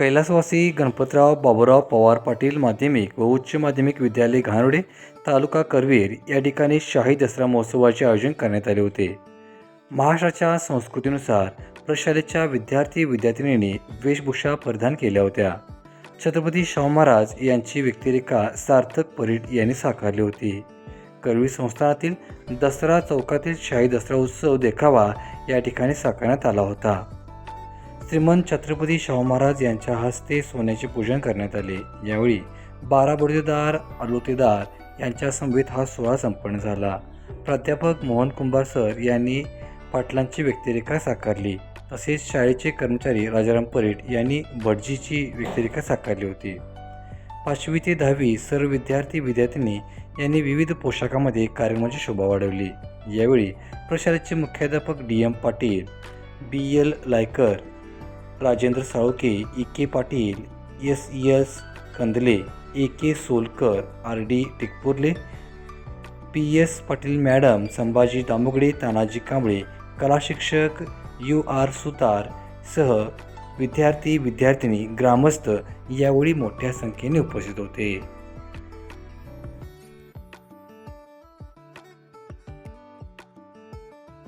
कैलासवासी गणपतराव बाबूराव पवार पाटील माध्यमिक व उच्च माध्यमिक विद्यालय घाणोडे तालुका करवीर या ठिकाणी शाही दसरा महोत्सवाचे आयोजन करण्यात आले होते. महाराष्ट्राच्या संस्कृतीनुसार प्रशालेच्या विद्यार्थी विद्यार्थिनींनी वेशभूषा परिधान केल्या होत्या. छत्रपती शाहू महाराज यांची व्यक्तिरेखा सार्थक परीट यांनी साकारली होती. करवी संस्थानातील दसरा चौकातील शाही दसरा उत्सव देखावा या ठिकाणी साकारण्यात आला होता. श्रीमंत छत्रपती शाहू महाराज यांच्या हस्ते सोन्याचे पूजन करण्यात आले. यावेळी बारा बडुदेदार आलोतेदार यांच्या समवेत हा सोहळा संपन्न झाला. प्राध्यापक मोहन कुंभार सर यांनी पाटलांची व्यक्तिरेखा साकारली. तसेच शाळेचे कर्मचारी राजाराम परेट यांनी भटजीची व्यक्तिरेखा साकारली होती. पाचवी ते दहावी सर्व विद्यार्थी विद्यार्थिनी यांनी विविध पोशाखामध्ये कार्यक्रमाची शोभा वाढवली. यावेळी प्रशालेचे मुख्याध्यापक D M Patil B L Laykar Rajendra Saluke E K Patil S S Kandle A K Solkar R D Tikpurle P S Patil madam Sambhaji Damugade Tanaji Kamble कला शिक्षक यू आर सुतार सह विद्यार्थी विद्यार्थिनी ग्रामस्थ यावेळी मोठ्या संख्येने उपस्थित होते.